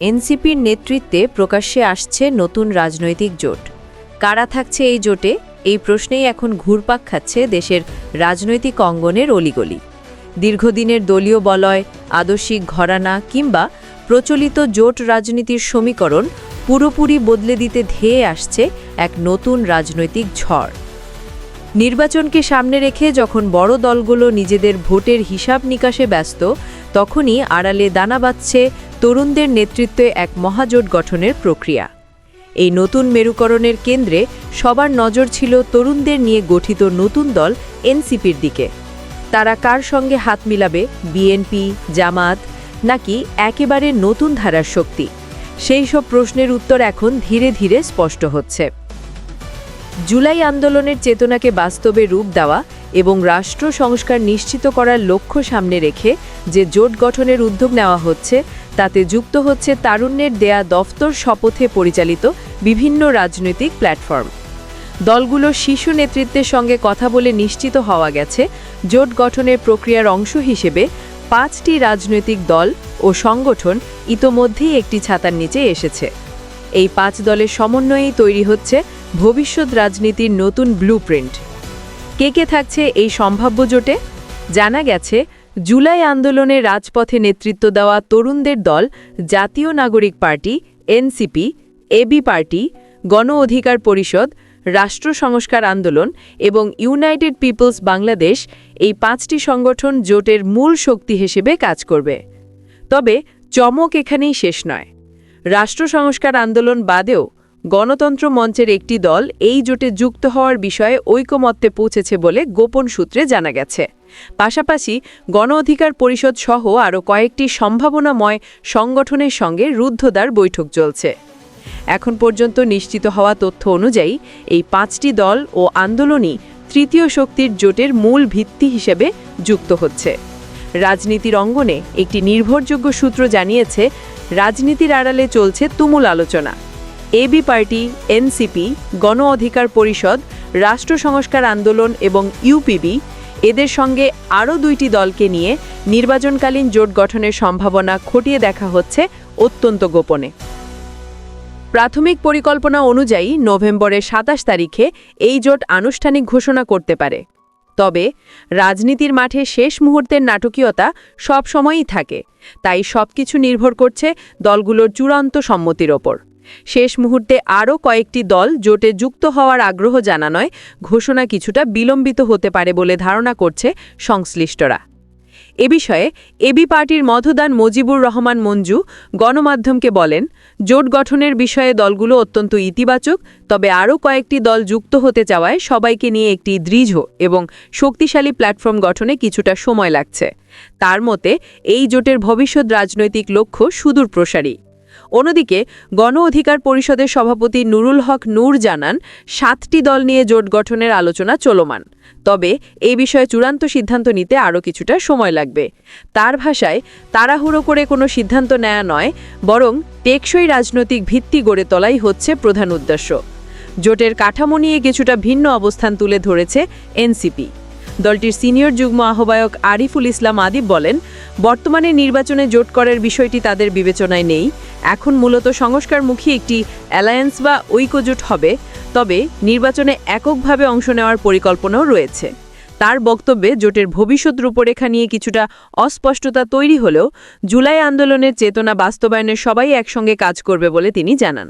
এনসিপির নেতৃত্বে প্রকাশ্যে আসছে নতুন রাজনৈতিক জোট। কারা থাকছে এই জোটে? এই প্রশ্নেই এখন ঘুরপাক খাচ্ছে দেশের রাজনৈতিক অঙ্গনের অলিগলি। দীর্ঘদিনের দলীয় বলয়, আদর্শিক ঘরানা কিংবা প্রচলিত জোট রাজনীতির সমীকরণ পুরোপুরি বদলে দিতে ধেয়ে আসছে এক নতুন রাজনৈতিক ঝড়। নির্বাচনকে সামনে রেখে যখন বড় দলগুলো নিজেদের ভোটের হিসাব নিকাশে ব্যস্ত, তখনই আড়ালে দানা বাঁধছে তরুণদের নেতৃত্বে এক মহাজোট গঠনের প্রক্রিয়া। এই নতুন মেরুকরণের কেন্দ্রে সবার নজর ছিল তরুণদের নিয়ে গঠিত নতুন দল এনসিপির দিকে। তারা কার সঙ্গে হাত মিলাবে, বিএনপি, জামাত, নাকি একেবারে নতুন ধারার শক্তি? সেই সব প্রশ্নের উত্তর এখন ধীরে ধীরে স্পষ্ট হচ্ছে। জুলাই আন্দোলনের চেতনাকে বাস্তবে রূপ দেওয়া এবং রাষ্ট্র সংস্কার নিশ্চিত করার লক্ষ্য সামনে রেখে যে জোট গঠনের উদ্যোগ নেওয়া হচ্ছে, তাতে যুক্ত হচ্ছে তারুণ্যের দেয়া দফতর শপথে পরিচালিত বিভিন্ন রাজনৈতিক প্ল্যাটফর্ম। দলগুলো শিশু নেতৃত্বের সঙ্গে কথা বলে নিশ্চিত হওয়া গেছে, জোট গঠনের প্রক্রিয়ার অংশ হিসেবে পাঁচটি রাজনৈতিক দল ও সংগঠন ইতোমধ্যেই একটি ছাতার নিচে এসেছে। এই পাঁচ দলের সমন্বয়েই তৈরি হচ্ছে ভবিষ্যৎ রাজনীতির নতুন ব্লুপ্রিন্ট কে কে থাকছে এই সম্ভাব্য জোটে? জানা গেছে, জুলাই আন্দোলনে রাজপথে নেতৃত্ব দেওয়া তরুণদের দল, জাতীয় নাগরিক পার্টি, এনসিপি এবি পার্টি, গণ অধিকার পরিষদ, রাষ্ট্র সংস্কার আন্দোলন এবং ইউনাইটেড পিপলস বাংলাদেশ এই পাঁচটি সংগঠন জোটের মূল শক্তি হিসেবে কাজ করবে। তবে চমক এখানেই শেষ নয়। রাষ্ট্র সংস্কার আন্দোলন বাদেও গণতন্ত্র মঞ্চের একটি দল এই জোটে যুক্ত হওয়ার বিষয়ে ঐকমত্যে পৌঁছেছে বলে গোপন সূত্রে জানা গেছে। পাশাপাশি গণ অধিকার পরিষদ সহ আরও কয়েকটি সম্ভাবনাময় সংগঠনের সঙ্গে রুদ্ধদ্বার বৈঠক চলছে। এখন পর্যন্ত নিশ্চিত হওয়া তথ্য অনুযায়ী এই পাঁচটি দল ও আন্দোলনই তৃতীয় শক্তির জোটের মূল ভিত্তি হিসেবে যুক্ত হচ্ছে। রাজনীতির অঙ্গনে একটি নির্ভরযোগ্য সূত্র জানিয়েছে, রাজনীতির আড়ালে চলছে তুমুল আলোচনা। এবি পার্টি এনসিপি গণ অধিকার পরিষদ, রাষ্ট্র সংস্কার আন্দোলন এবং ইউপিবি এদের সঙ্গে আরও দুইটি দলকে নিয়ে নির্বাচনকালীন জোট গঠনের সম্ভাবনা খতিয়ে দেখা হচ্ছে অত্যন্ত গোপনে। প্রাথমিক পরিকল্পনা অনুযায়ী নভেম্বরের সাতাশ তারিখে এই জোট আনুষ্ঠানিক ঘোষণা করতে পারে। তবে রাজনীতির মাঠে শেষ মুহূর্তের নাটকীয়তা সবসময়ই থাকে, তাই সবকিছু নির্ভর করছে দলগুলোর চূড়ান্ত সম্মতির ওপর। শেষ মুহূর্তে আরও কয়েকটি দল জোটে যুক্ত হওয়ার আগ্রহ জানানোয় ঘোষণা কিছুটা বিলম্বিত হতে পারে বলে ধারণা করছে সংশ্লিষ্টরা। এ বিষয়ে এবি পার্টির মধুদান মজিবুর রহমান মঞ্জু গণমাধ্যমকে বলেন, জোট গঠনের বিষয়ে দলগুলো অত্যন্ত ইতিবাচক, তবে আরও কয়েকটি দল যুক্ত হতে চাওয়ায় সবাইকে নিয়ে একটি দৃঢ় এবং শক্তিশালী প্ল্যাটফর্ম গঠনে কিছুটা সময় লাগছে। তার মতে, এই জোটের ভবিষ্যৎ রাজনৈতিক লক্ষ্য সুদূর প্রসারী অন্যদিকে, গণ অধিকার পরিষদের সভাপতি নুরুল হক নূর জানান, সাতটি দল নিয়ে জোট গঠনের আলোচনা চলমান। তবে এই বিষয়ে চূড়ান্ত সিদ্ধান্ত নিতে আরও কিছুটা সময় লাগবে। তার ভাষায়, তাড়াহুড়ো করে কোনো সিদ্ধান্ত নেয়া নয়, বরং টেকসই রাজনৈতিক ভিত্তি গড়ে তোলাই হচ্ছে প্রধান উদ্দেশ্য। জোটের কাঠামো নিয়ে কিছুটা ভিন্ন অবস্থান তুলে ধরেছে এনসিপি। দলটির সিনিয়র যুগ্ম আহ্বায়ক আরিফুল ইসলাম আদিব বলেন, বর্তমানে নির্বাচনে জোট করার বিষয়টি তাদের বিবেচনায় নেই। এখন মূলত সংস্কারমুখী একটি অ্যালায়েন্স বা ঐক্যজোট হবে, তবে নির্বাচনে এককভাবে অংশ নেওয়ার পরিকল্পনাও রয়েছে। তার বক্তব্যে জোটের ভবিষ্যৎ রূপরেখা নিয়ে কিছুটা অস্পষ্টতা তৈরি হলেও জুলাই আন্দোলনের চেতনা বাস্তবায়নে সবাই একসঙ্গে কাজ করবে বলে তিনি জানান।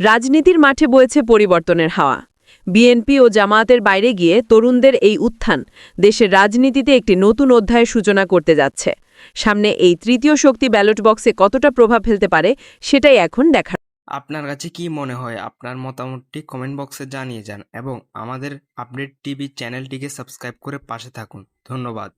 রাজনীতির মাঠে বয়েছে পরিবর্তনের হাওয়া। বিএনপি ও জামায়াতের বাইরে গিয়ে তরুণদের এই উত্থান দেশের রাজনীতিতে একটি নতুন অধ্যায়ের সূচনা করতে যাচ্ছে। সামনে এই তৃতীয় শক্তি ব্যালট বক্সে কতটা প্রভাব ফেলতে পারে, সেটাই এখন দেখা আপনার কাছে কি মনে হয়, আপনার মতামতটি কমেন্ট বক্সে জানিয়ে যান এবং আমাদের আপডেট টিভি চ্যানেলটিকে সাবস্ক্রাইব করে পাশে থাকুন। ধন্যবাদ।